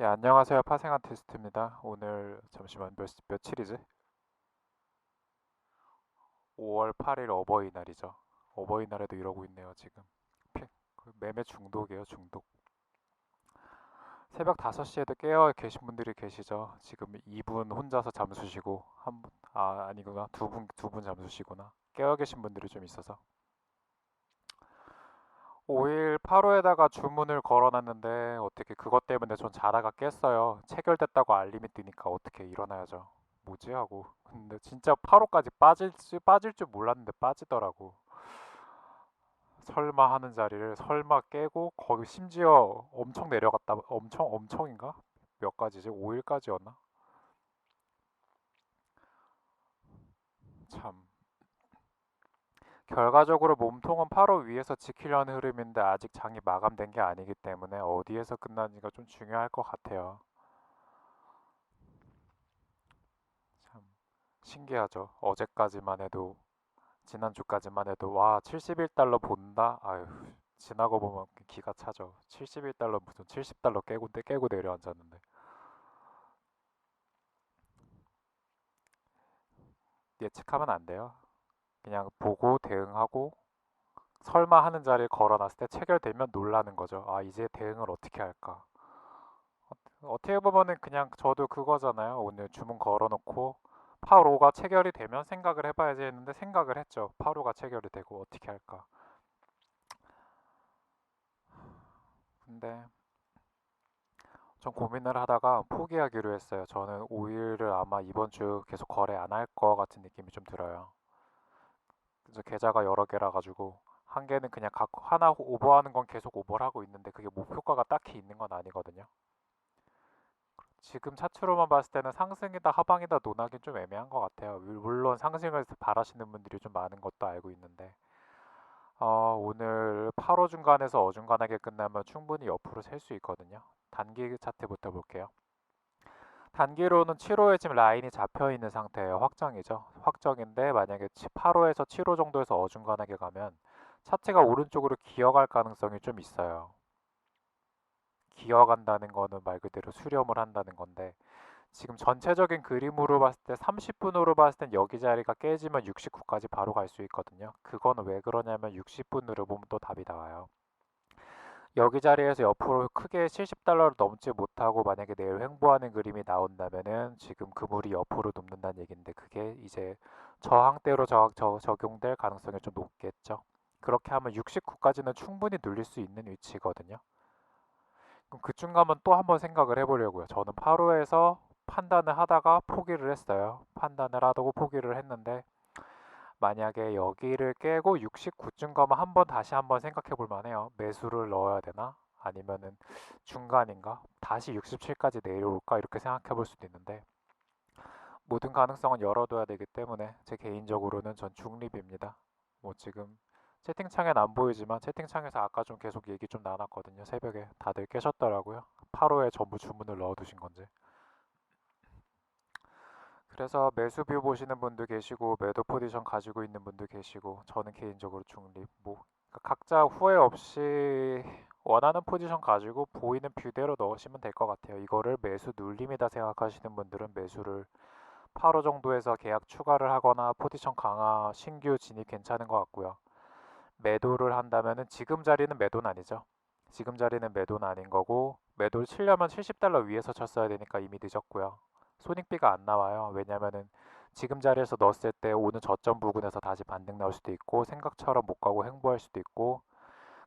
예, 안녕하세요. 파생한 테스트입니다. 오늘 잠시만 몇, 며칠이지? 5월 8일 어버이날이죠. 어버이날에도 이러고 있네요, 지금. 피- 그 매매 중독이에요, 중독. 새벽 5시에도 깨어 계신 분들이 계시죠. 지금 2분 혼자서 잠수시고 한 분, 아, 아니구나. 두 분, 두 분 잠수시구나. 깨어 계신 분들이 좀 있어서. 5일 8호에다가 주문을 걸어놨는데 어떻게 그것 때문에 전 자다가 깼어요. 체결됐다고 알림이 뜨니까 어떻게 일어나야죠. 뭐지 하고. 근데 진짜 8호까지 빠질 줄 빠질 줄 몰랐는데 빠지더라고. 설마 하는 자리를 설마 깨고 거기 심지어 엄청 내려갔다. 엄청 엄청인가? 몇 가지지? 5일까지였나? 참. 결과적으로 몸통은 8호 위에서 지키려는 흐름인데 아직 장이 마감된 게 아니기 때문에 어디에서 끝나는지가 좀 중요할 것 같아요. 참 신기하죠. 어제까지만 해도 지난주까지만 해도 와 71달러 본다. 아유 지나고 보면 기가 차죠. 71달러 무슨 70달러 깨고 깨고 내려앉았는데 예측하면 안 돼요. 그냥 보고 대응하고 설마 하는 자리에 걸어놨을 때 체결되면 놀라는 거죠. 아, 이제 대응을 어떻게 할까? 어- 어떻게 보면은 그냥 저도 그거잖아요. 오늘 주문 걸어놓고 파로가 체결이 되면 생각을 해봐야지 했는데 생각을 했죠. 파로가 체결이 되고 어떻게 할까? 근데 좀 고민을 하다가 포기하기로 했어요. 저는 5일을 아마 이번 주 계속 거래 안 할 것 같은 느낌이 좀 들어요. 그래서 계좌가 여러 개라 가지고 한 개는 그냥 각 하나 오버하는 건 계속 오버를 하고 있는데 그게 목표가가 딱히 있는 건 아니거든요. 지금 차트로만 봤을 때는 상승이다 하방이다 논하기는 좀 애매한 것 같아요. 물론 상승을 바라시는 분들이 좀 많은 것도 알고 있는데 어, 오늘 8호 중간에서 어중간하게 끝나면 충분히 옆으로 셀 수 있거든요. 단기 차트부터 볼게요. 단기로는 7호에 지금 라인이 잡혀 있는 상태예요. 확정이죠. 확정인데 만약에 8호에서 7호 정도에서 어중간하게 가면 차트가 오른쪽으로 기어갈 가능성이 좀 있어요. 기어간다는 거는 말 그대로 수렴을 한다는 건데 지금 전체적인 그림으로 봤을 때 30분으로 봤을 땐 여기 자리가 깨지면 69까지 바로 갈 수 있거든요. 그거는 왜 그러냐면 60분으로 보면 또 답이 나와요. 여기 자리에서 옆으로 크게 70달러를 넘지 못하고 만약에 내일 횡보하는 그림이 나온다면은 지금 그물이 옆으로 눕는다는 얘기인데 그게 이제 저항대로 저, 저, 적용될 가능성이 좀 높겠죠. 그렇게 하면 69까지는 충분히 눌릴 수 있는 위치거든요. 그럼 그중 가면 또 한번 생각을 해보려고요. 저는 8호에서 판단을 하다가 포기를 했어요. 판단을 하다고 포기를 했는데 만약에 여기를 깨고 69쯤 가면 한번 다시 한번 생각해 볼 만해요. 매수를 넣어야 되나? 아니면은 중간인가? 다시 67까지 내려올까? 이렇게 생각해 볼 수도 있는데 모든 가능성은 열어둬야 되기 때문에 제 개인적으로는 전 중립입니다. 뭐 지금 채팅창엔 안 보이지만 채팅창에서 아까 좀 계속 얘기 좀 나눴거든요. 새벽에 다들 깨셨더라고요. 8호에 전부 주문을 넣어두신 건지. 그래서 매수뷰 보시는 분도 계시고 매도 포지션 가지고 있는 분도 계시고 저는 개인적으로 중립 뭐 그러니까 각자 후회 없이 원하는 포지션 가지고 보이는 뷰대로 넣으시면 될 것 같아요. 이거를 매수 눌림이다 생각하시는 분들은 매수를 8호 정도에서 계약 추가를 하거나 포지션 강화 신규 진입 괜찮은 것 같고요. 매도를 한다면은 지금 자리는 매도는 아니죠. 지금 자리는 매도는 아닌 거고 매도를 치려면 70달러 위에서 쳤어야 되니까 이미 늦었고요. 손익비가 안 나와요. 왜냐면은 지금 자리에서 넣었을 때 오는 저점 부근에서 다시 반등 나올 수도 있고 생각처럼 못 가고 횡보할 수도 있고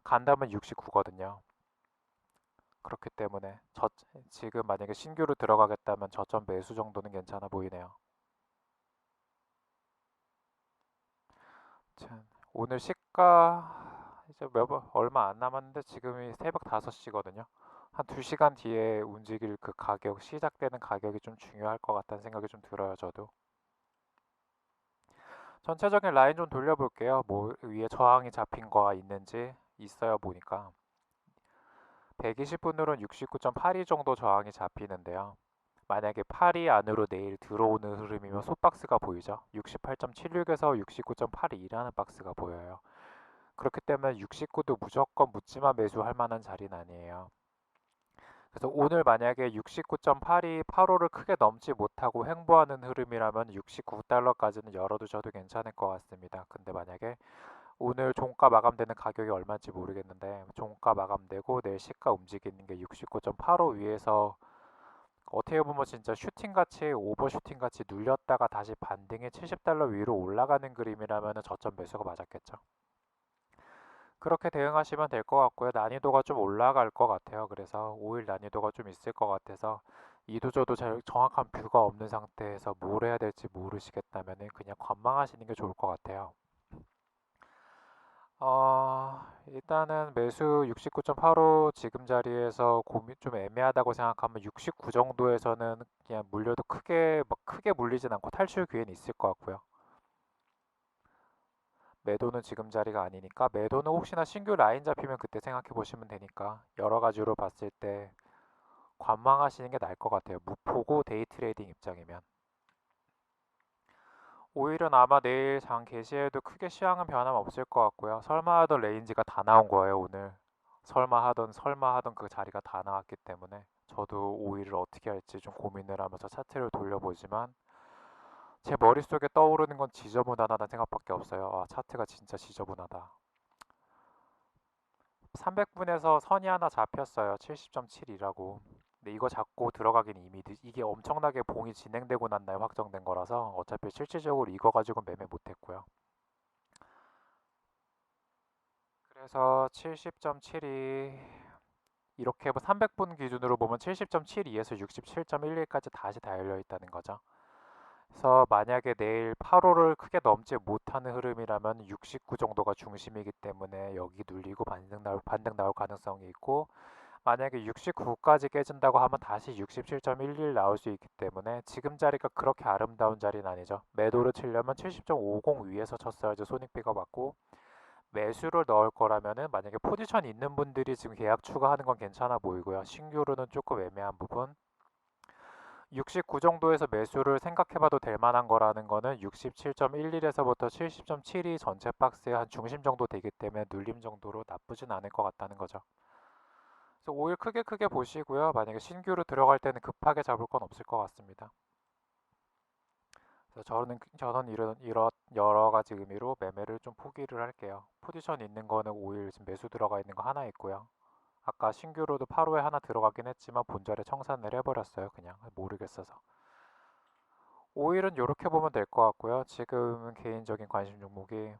간다면 69거든요. 그렇기 때문에 저, 지금 만약에 신규로 들어가겠다면 저점 매수 정도는 괜찮아 보이네요. 참, 오늘 시가 이제 몇번 얼마 안 남았는데 지금이 새벽 5시거든요. 한 2시간 뒤에 움직일 그 가격, 시작되는 가격이 좀 중요할 것 같다는 생각이 좀 들어요, 저도. 전체적인 라인 좀 돌려볼게요. 뭐 위에 저항이 잡힌 거가 있는지 있어요 보니까 120분으로는 69.82 정도 저항이 잡히는데요. 만약에 8이 안으로 내일 들어오는 흐름이면 소박스가 보이죠. 68.76에서 69.82라는 박스가 보여요. 그렇기 때문에 69도 무조건 묻지마 매수할 만한 자리는 아니에요. 그래서 오늘 만약에 69.8이 8호를 크게 넘지 못하고 횡보하는 흐름이라면 69달러까지는 열어두셔도 괜찮을 것 같습니다. 근데 만약에 오늘 종가 마감되는 가격이 얼마인지 모르겠는데 종가 마감되고 내일 시가 움직이는 게 69.85 위에서 어떻게 보면 진짜 슈팅같이 오버슈팅같이 눌렸다가 다시 반등해 70달러 위로 올라가는 그림이라면 저점 매수가 맞았겠죠. 그렇게 대응하시면 될 것 같고요. 난이도가 좀 올라갈 것 같아요. 그래서 5일 난이도가 좀 있을 것 같아서 이도저도 잘 정확한 뷰가 없는 상태에서 뭘 해야 될지 모르시겠다면 그냥 관망하시는 게 좋을 것 같아요. 어, 일단은 매수 69.85 지금 자리에서 고민 좀 애매하다고 생각하면 69 정도에서는 그냥 물려도 크게 막 크게 물리진 않고 탈출 기회는 있을 것 같고요. 매도는 지금 자리가 아니니까 매도는 혹시나 신규 라인 잡히면 그때 생각해 보시면 되니까 여러 가지로 봤을 때 관망하시는 게 나을 것 같아요. 무포고 데이 트레이딩 입장이면. 오히려 아마 내일 장 개시에도 크게 시황은 변함 없을 것 같고요. 설마 하던 레인지가 다 나온 거예요, 오늘. 설마 하던 설마 하던 그 자리가 다 나왔기 때문에 저도 5일을 어떻게 할지 좀 고민을 하면서 차트를 돌려보지만 제 머릿속에 떠오르는 건 지저분하다는 생각밖에 없어요. 아, 차트가 진짜 지저분하다. 300분에서 선이 하나 잡혔어요. 70.7이라고. 근데 이거 잡고 들어가긴 이미 늦, 이게 엄청나게 봉이 진행되고 난 날 확정된 거라서 어차피 실질적으로 이거 가지고 매매 못했고요. 그래서 70.7이 이렇게 300분 기준으로 보면 70.72에서 67.11까지 다시 다 열려 있다는 거죠. 그래서 만약에 내일 8호를 크게 넘지 못하는 흐름이라면 69 정도가 중심이기 때문에 여기 눌리고 반등 나올, 반등 나올 가능성이 있고 만약에 69까지 깨진다고 하면 다시 67.11 나올 수 있기 때문에 지금 자리가 그렇게 아름다운 자리는 아니죠. 매도를 치려면 70.50 위에서 쳤어야지 손익비가 맞고 매수를 넣을 거라면은 만약에 포지션 있는 분들이 지금 계약 추가하는 건 괜찮아 보이고요. 신규로는 조금 애매한 부분. 69 정도에서 매수를 생각해봐도 될 만한 거라는 거는 67.11에서부터 70.72 전체 박스의 한 중심 정도 되기 때문에 눌림 정도로 나쁘진 않을 것 같다는 거죠. 그래서 5일 크게 크게 보시고요. 만약에 신규로 들어갈 때는 급하게 잡을 건 없을 것 같습니다. 그래서 저는 저는 이런 이런 여러 가지 의미로 매매를 좀 포기를 할게요. 포지션 있는 거는 5일 지금 매수 들어가 있는 거 하나 있고요. 아까 신규로도 8호에 하나 들어가긴 했지만 본절에 청산을 해버렸어요. 그냥 모르겠어서. 5일은 이렇게 보면 될 것 같고요. 지금 개인적인 관심 종목이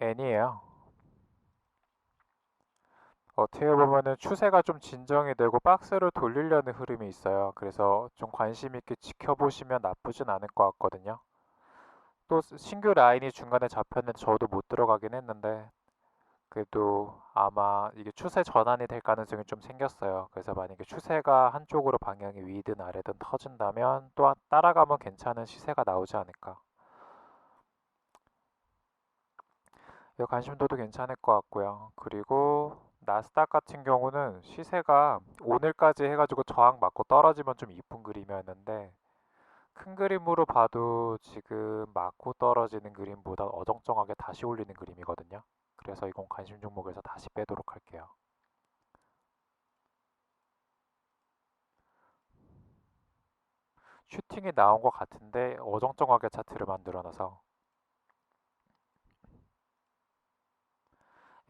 N이에요. 어떻게 보면은 추세가 좀 진정이 되고 박스를 돌리려는 흐름이 있어요. 그래서 좀 관심 있게 지켜보시면 나쁘진 않을 것 같거든요. 또 신규 라인이 중간에 잡혔는데 저도 못 들어가긴 했는데 그래도 아마 이게 추세 전환이 될 가능성이 좀 생겼어요. 그래서 만약에 추세가 한쪽으로 방향이 위든 아래든 터진다면 또한 따라가면 괜찮은 시세가 나오지 않을까. 이 관심도도 괜찮을 것 같고요. 그리고 나스닥 같은 경우는 시세가 오늘까지 해가지고 저항 맞고 떨어지면 좀 이쁜 그림이었는데 큰 그림으로 봐도 지금 맞고 떨어지는 그림보다 어정쩡하게 다시 올리는 그림이거든요. 그래서 이건 관심 종목에서 다시 빼도록 할게요. 슈팅이 나온 것 같은데 어정쩡하게 차트를 만들어놔서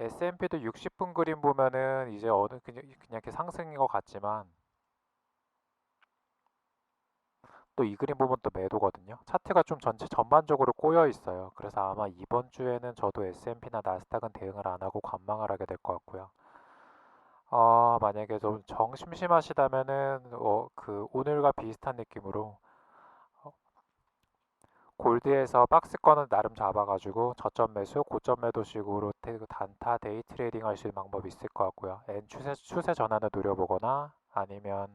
S&P도 60분 그림 보면은 이제 어느 그냥, 이렇게 상승인 것 같지만 또 이 그림 또 매도거든요. 차트가 좀 전체 전반적으로 꼬여 있어요. 그래서 아마 이번 주에는 저도 S&P나 나스닥은 대응을 안 하고 관망을 하게 될 것 같고요. 어, 만약에 좀 정심심하시다면은 어, 그 오늘과 비슷한 느낌으로 골드에서 박스권은 나름 잡아가지고 저점 매수, 고점 매도식으로 단타 데이 트레이딩 할 수 있는 방법이 있을 것 같고요. N 추세, 추세 전환을 노려보거나 아니면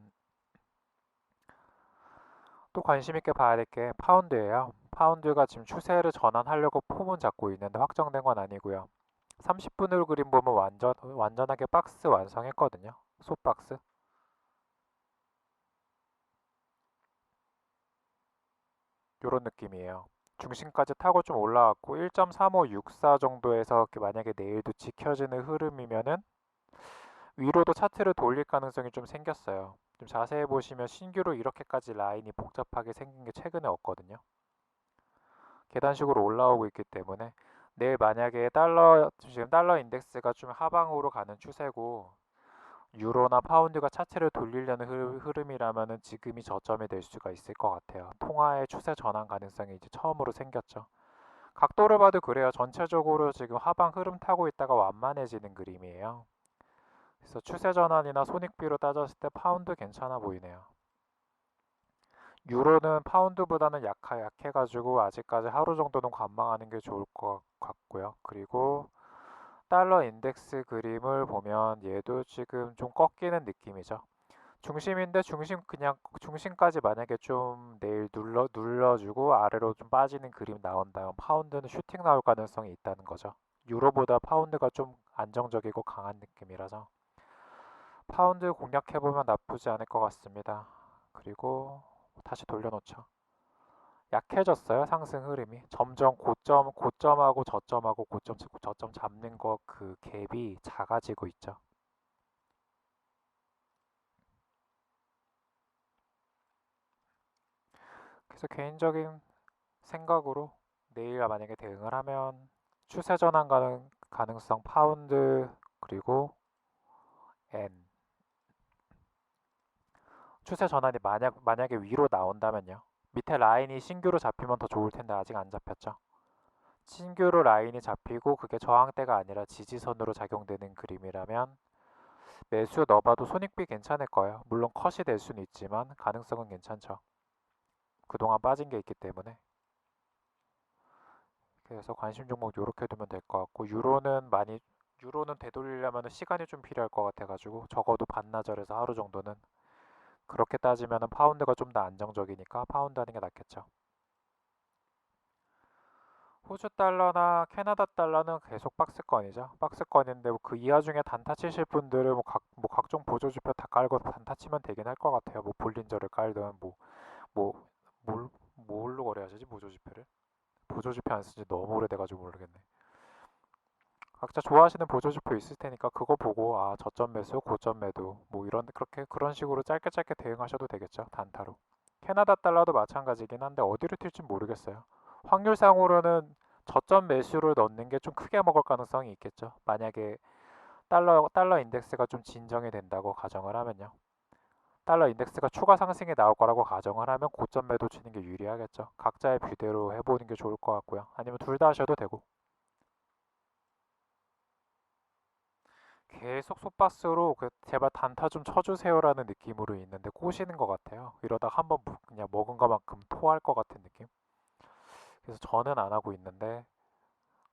또 관심 있게 봐야 될 게 파운드예요. 파운드가 지금 추세를 전환하려고 폼은 잡고 있는데 확정된 건 아니고요. 30분을 그림 보면 완전 완전하게 박스 완성했거든요. 소박스. 이런 느낌이에요. 중심까지 타고 좀 올라왔고 1.3564 정도에서 만약에 내일도 지켜지는 흐름이면은 위로도 차트를 돌릴 가능성이 좀 생겼어요. 좀 자세히 보시면 신규로 이렇게까지 라인이 복잡하게 생긴 게 최근에 없거든요. 계단식으로 올라오고 있기 때문에 내일 만약에 달러 지금 달러 인덱스가 좀 하방으로 가는 추세고 유로나 파운드가 차트를 돌리려는 흐름이라면은 지금이 저점이 될 수가 있을 것 같아요. 통화의 추세 전환 가능성이 이제 처음으로 생겼죠. 각도를 봐도 그래요. 전체적으로 지금 하방 흐름 타고 있다가 완만해지는 그림이에요. 그래서 추세 전환이나 손익비로 따졌을 때 파운드 괜찮아 보이네요. 유로는 파운드보다는 약하, 약해가지고 아직까지 하루 정도는 관망하는 게 좋을 것 같고요. 그리고 달러 인덱스 그림을 보면 얘도 지금 좀 꺾이는 느낌이죠. 중심인데 중심 그냥 중심까지 만약에 좀 내일 눌러 눌러주고 아래로 좀 빠지는 그림 나온다면 파운드는 슈팅 나올 가능성이 있다는 거죠. 유로보다 파운드가 좀 안정적이고 강한 느낌이라서 파운드 공략해보면 나쁘지 않을 것 같습니다. 그리고 다시 돌려놓죠. 약해졌어요 상승 흐름이 점점 고점 고점하고 저점하고 고점 저점 잡는 거 그 갭이 작아지고 있죠. 그래서 개인적인 생각으로 내일 만약에 대응을 하면 추세 전환 가능, 가능성 파운드 그리고 N 추세 전환이 만약 만약에 위로 나온다면요. 밑에 라인이 신규로 잡히면 더 좋을 텐데 아직 안 잡혔죠. 신규로 라인이 잡히고 그게 저항대가 아니라 지지선으로 작용되는 그림이라면 매수 넣어봐도 손익비 괜찮을 거예요. 물론 컷이 될 수는 있지만 가능성은 괜찮죠. 그동안 빠진 게 있기 때문에 그래서 관심 종목 이렇게 두면 될 것 같고 유로는 많이 유로는 되돌리려면 시간이 좀 필요할 것 같아가지고 적어도 반나절에서 하루 정도는 그렇게 따지면 파운드가 좀 더 안정적이니까 파운드 하는 게 낫겠죠. 호주 달러나 캐나다 달러는 계속 박스권이죠. 박스권인데 뭐 그 이하 중에 단타 치실 분들은 뭐, 각, 뭐 각종 보조지표 다 깔고 단타 치면 되긴 할 것 같아요. 뭐 볼린저를 깔든 뭐, 뭐, 뭘, 뭘로 거래하시지 보조지표를? 보조지표 안 쓴지 너무 오래돼가지고 모르겠네. 각자 좋아하시는 보조지표 있을 테니까 그거 보고 아 저점 매수, 고점 매도 뭐 이런 그렇게 그런 식으로 짧게 짧게 대응하셔도 되겠죠 단타로. 캐나다 달러도 마찬가지긴 한데 어디로 튈지 모르겠어요. 확률상으로는 저점 매수를 넣는 게 좀 크게 먹을 가능성이 있겠죠. 만약에 달러 달러 인덱스가 좀 진정이 된다고 가정을 하면요. 달러 인덱스가 추가 상승이 나올 거라고 가정을 하면 고점 매도 치는 게 유리하겠죠. 각자의 뷰대로 해보는 게 좋을 것 같고요. 아니면 둘 다 하셔도 되고. 계속 속박스로 그 제발 단타 좀 쳐주세요라는 느낌으로 있는데 꼬시는 것 같아요. 이러다 한번 그냥 먹은 것만큼 토할 것 같은 느낌. 그래서 저는 안 하고 있는데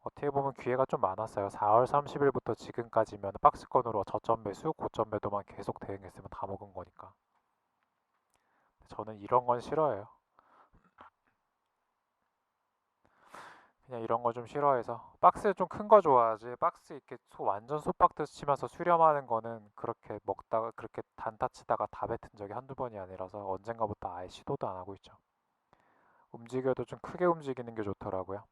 어떻게 보면 기회가 좀 많았어요. 4월 30일부터 지금까지면 박스권으로 저점 매수, 고점 매도만 계속 대응했으면 다 먹은 거니까. 저는 이런 건 싫어해요. 그냥 이런 거 좀 싫어해서. 박스 좀 큰 거 좋아하지. 박스 이렇게 소 완전 소박듯 치면서 수렴하는 거는 그렇게 먹다가 그렇게 단타 치다가 다 뱉은 적이 한두 번이 아니라서 언젠가부터 아예 시도도 안 하고 있죠. 움직여도 좀 크게 움직이는 게 좋더라고요.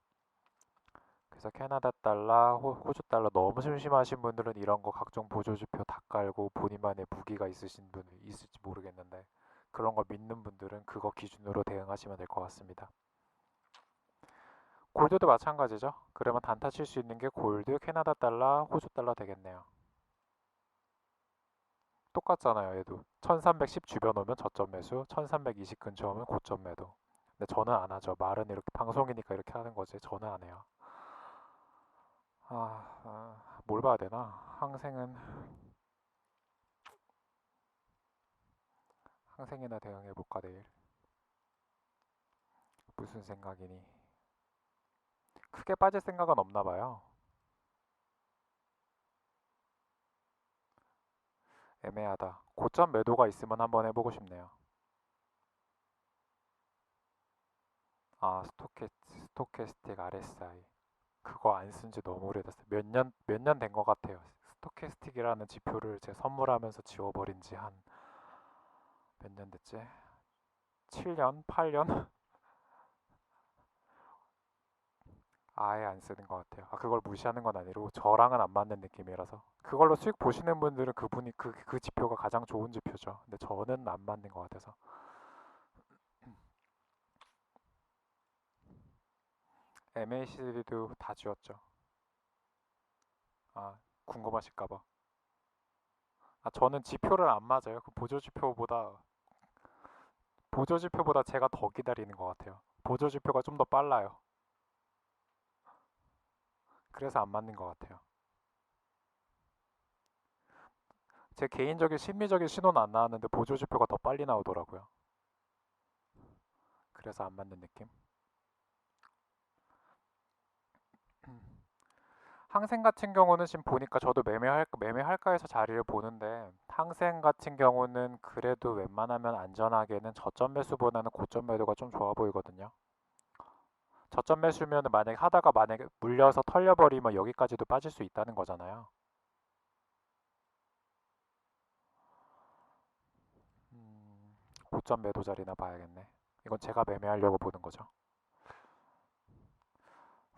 그래서 캐나다 달러, 호, 주 달러 너무 심심하신 분들은 이런 거 각종 보조지표 다 깔고 본인만의 무기가 있으신 분이 있을지 모르겠는데 그런 거 믿는 분들은 그거 기준으로 대응하시면 될 것 같습니다 골드도 마찬가지죠. 그러면 단타 칠 수 있는 게 골드, 캐나다 달러, 호주 달러 되겠네요. 똑같잖아요. 얘도 1310 주변 오면 저점 매수, 1320 근처 오면 고점 매도. 근데 저는 안 하죠. 말은 이렇게 방송이니까 이렇게 하는 거지. 저는 안 해요. 아, 아, 뭘 봐야 되나? 항생은 항생이나 대응해 볼까 내일. 무슨 생각이니? 크게 빠질 생각은 없나 봐요. 애매하다. 고점 매도가 있으면 한번 해보고 싶네요. 아, 스토캐, 스토캐스틱 RSI. 그거 안 쓴 지 너무 오래됐어요. 몇 년, 몇 년 된 것 같아요. 스토캐스틱이라는 지표를 제 선물하면서 지워버린 지 한 몇 년 됐지? 7년? 8년? 아예 안 쓰는 것 같아요. 아, 그걸 무시하는 건 아니고 저랑은 안 맞는 느낌이라서 그걸로 수익 보시는 분들은 그분이 그, 그 지표가 가장 좋은 지표죠. 근데 저는 안 맞는 것 같아서 MACD도 다 지웠죠. 아 궁금하실까봐. 아 저는 지표를 안 맞아요. 그 보조 지표보다 보조 지표보다 제가 더 기다리는 것 같아요. 보조 지표가 좀 더 빨라요. 그래서 안 맞는 것 같아요. 제 개인적인 심리적인 신호는 안 나왔는데 보조 지표가 더 빨리 나오더라고요. 그래서 안 맞는 느낌. 항생 같은 경우는 지금 보니까 저도 매매할, 매매할까 해서 자리를 보는데 항생 같은 경우는 그래도 웬만하면 안전하게는 저점 매수보다는 고점 매도가 좀 좋아 보이거든요. 저점 매수면 만약에 하다가 만약에 물려서 털려버리면 여기까지도 빠질 수 있다는 거잖아요. 음, 고점 매도 자리나 봐야겠네. 이건 제가 매매하려고 보는 거죠.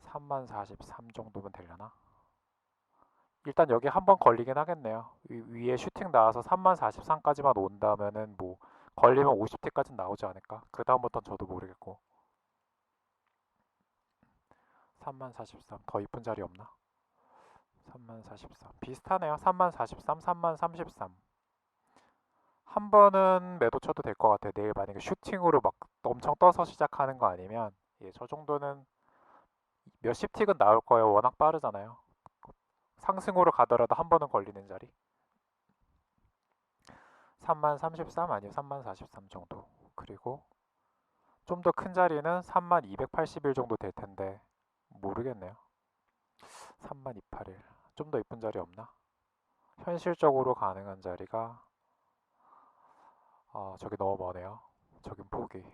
3만 43 정도면 되려나? 일단 여기 한 번 걸리긴 하겠네요. 위, 에 슈팅 나와서 3만 43까지만 온다면은 뭐 걸리면 50T까지 나오지 않을까? 그 다음부터는 저도 모르겠고 3만 43. 더 이쁜 자리 없나? 3만 43. 비슷하네요. 3만 43, 3만 33. 한 번은 매도 쳐도 될 것 같아요. 내일 만약에 슈팅으로 막 엄청 떠서 시작하는 거 아니면 예, 저 정도는 몇십 틱은 나올 거예요. 워낙 빠르잖아요. 상승으로 가더라도 한 번은 걸리는 자리. 3만 33 아니면 3만 43 정도. 그리고 좀 더 큰 자리는 3만 281 정도 될 텐데 모르겠네요. 3281. 좀 더 이쁜 자리 없나? 현실적으로 가능한 자리가 아, 저기 너무 머네요. 저긴 포기.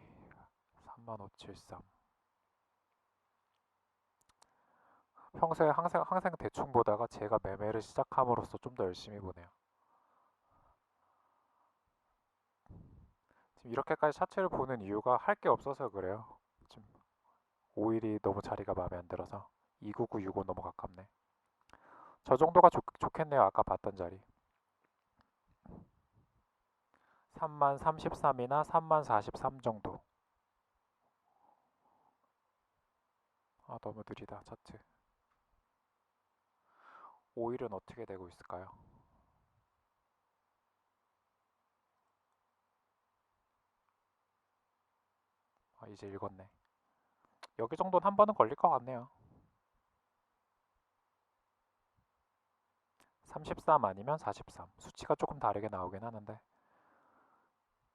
30573. 평소에 항상 항상 대충 보다가 제가 매매를 시작함으로써 좀 더 열심히 보네요. 지금 이렇게까지 차트를 보는 이유가 할 게 없어서 그래요. 5일이 너무 자리가 마음에 안 들어서 29965 너무 가깝네. 저 정도가 좋, 좋겠네요. 아까 봤던 자리. 3만 33이나 3만 43 정도. 아, 너무 느리다, 차트. 5일은 어떻게 되고 있을까요? 아, 이제 읽었네. 여기 정도는 한 번은 걸릴 것 같네요. 33 아니면 43. 수치가 조금 다르게 나오긴 하는데.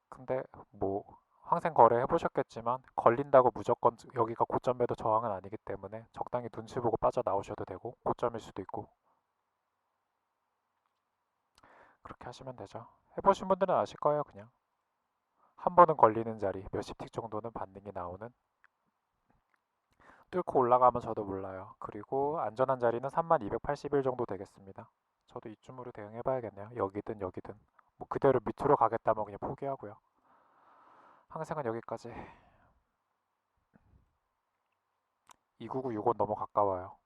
근데 뭐 항생 거래 해보셨겠지만 걸린다고 무조건 여기가 고점 매도 저항은 아니기 때문에 적당히 눈치 보고 빠져나오셔도 되고 고점일 수도 있고 그렇게 하시면 되죠. 해보신 분들은 아실 거예요 그냥 한 번은 걸리는 자리 몇십 틱 정도는 반등이 나오는 뚫고 올라가면 저도 몰라요. 그리고 안전한 자리는 3281 정도 되겠습니다. 저도 이쯤으로 대응해 봐야겠네요. 여기든 여기든 뭐 그대로 밑으로 가겠다면 그냥 포기하고요. 항상은 여기까지 29965 너무 가까워요.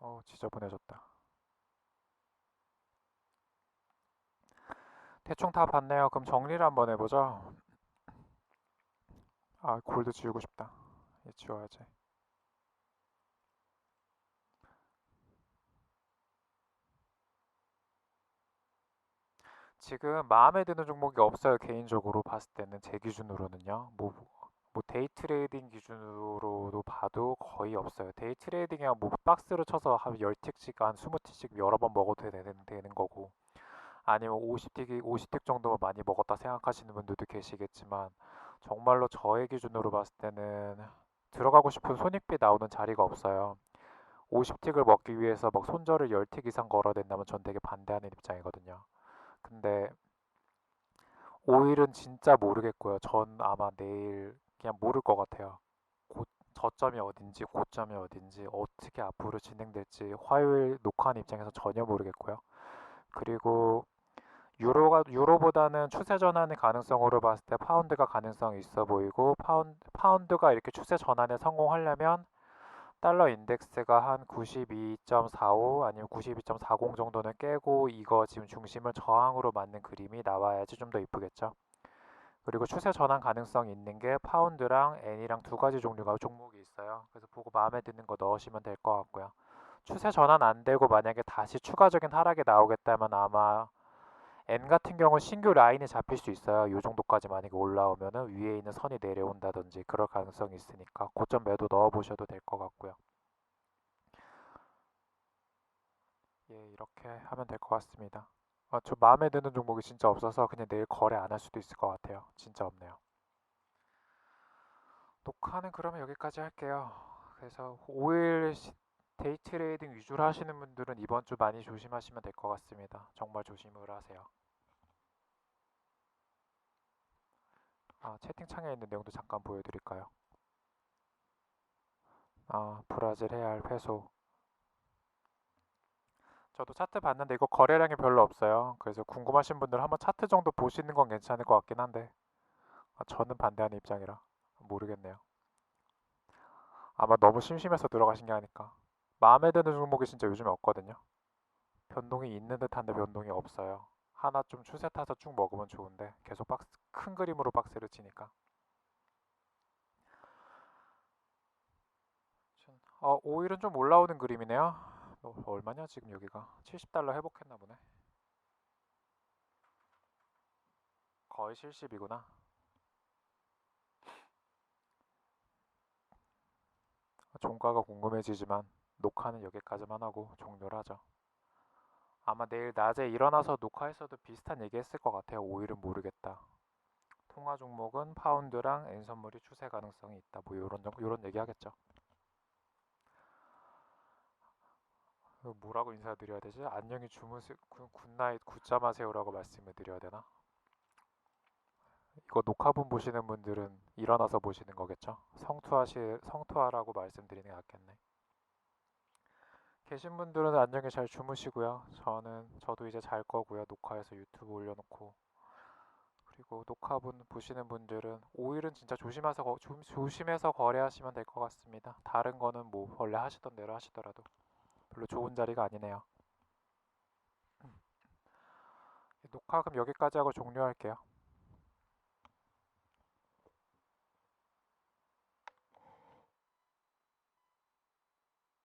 어 지저분해졌다. 대충 다 봤네요. 그럼 정리를 한번 해보죠. 아 골드 지우고 싶다. 얘 지워야지. 지금 마음에 드는 종목이 없어요. 개인적으로 봤을 때는 제 기준으로는요. 뭐, 뭐 데이 트레이딩 기준으로도 봐도 거의 없어요. 데이 트레이딩이야 뭐 박스를 쳐서 한 10틱씩 한 20틱씩 여러 번 먹어도 되는, 되는 거고 아니면 50틱이 50틱 정도만 많이 먹었다 생각하시는 분들도 계시겠지만 정말로 저의 기준으로 봤을 때는 들어가고 싶은 손익비 나오는 자리가 없어요. 50틱을 먹기 위해서 막 손절을 10틱 이상 걸어야 된다면 전 되게 반대하는 입장이거든요. 근데 5일은 진짜 모르겠고요. 전 아마 내일 그냥 모를 것 같아요. 고, 저점이 어딘지 고점이 어딘지 어떻게 앞으로 진행될지 화요일 녹화한 입장에서 전혀 모르겠고요. 그리고 유로가 유로보다는 추세 전환의 가능성으로 봤을 때 파운드가 가능성이 있어 보이고 파운, 파운드가 이렇게 추세 전환에 성공하려면 달러 인덱스가 한 92.45 아니면 92.40 정도는 깨고 이거 지금 중심을 저항으로 맞는 그림이 나와야지 좀 더 이쁘겠죠. 그리고 추세 전환 가능성이 있는 게 파운드랑 엔이랑 두 가지 종류가 종목이 있어요. 그래서 보고 마음에 드는 거 넣으시면 될 것 같고요. 추세 전환 안 되고 만약에 다시 추가적인 하락이 나오겠다면 아마 N 같은 경우 신규 라인이 잡힐 수 있어요. 이 정도까지 만약에 올라오면은 위에 있는 선이 내려온다든지 그럴 가능성이 있으니까 고점 매도 넣어 보셔도 될 것 같고요. 예, 이렇게 하면 될 것 같습니다. 아, 저 마음에 드는 종목이 진짜 없어서 그냥 내일 거래 안 할 수도 있을 것 같아요. 진짜 없네요. 녹화는 그러면 여기까지 할게요. 그래서 5일 데이 트레이딩 위주로 하시는 분들은 이번 주 많이 조심하시면 될 것 같습니다. 정말 조심을 하세요. 아, 채팅창에 있는 내용도 잠깐 보여드릴까요? 아, 브라질 해알 회소. 저도 차트 봤는데 이거 거래량이 별로 없어요. 그래서 궁금하신 분들 한번 차트 정도 보시는 건 괜찮을 것 같긴 한데 아, 저는 반대하는 입장이라 모르겠네요. 아마 너무 심심해서 들어가신 게 아닐까. 마음에 드는 종목이 진짜 요즘에 없거든요. 변동이 있는 듯한데 변동이 없어요. 하나 좀 추세 타서 쭉 먹으면 좋은데 계속 박스, 큰 그림으로 박스를 치니까. 어, 오일은 좀 올라오는 그림이네요. 어, 얼마냐 지금 여기가 70달러 회복했나 보네. 거의 실십이구나. 종가가 궁금해지지만 녹화는 여기까지만 하고 종료를 하죠. 아마 내일 낮에 일어나서 녹화했어도 비슷한 얘기 했을 것 같아요. 오일은 모르겠다. 통화 종목은 파운드랑 엔 선물이 추세 가능성이 있다. 뭐 요런 요런 얘기 하겠죠. 뭐라고 인사드려야 되지? 안녕히 주무세 굿나잇 굿잠 하세요라고 말씀을 드려야 되나? 이거 녹화본 보시는 분들은 일어나서 보시는 거겠죠? 성투하시 성투하라고 말씀드리는 게 낫겠네. 계신 분들은 안녕히 잘 주무시고요. 저는 저도 이제 잘 거고요. 녹화해서 유튜브 올려놓고 그리고 녹화분 보시는 분들은 오일은 진짜 조심해서 거, 조, 조심해서 거래하시면 될 것 같습니다. 다른 거는 뭐 원래 하시던 대로 하시더라도 별로 좋은 자리가 아니네요. 녹화 그럼 여기까지 하고 종료할게요.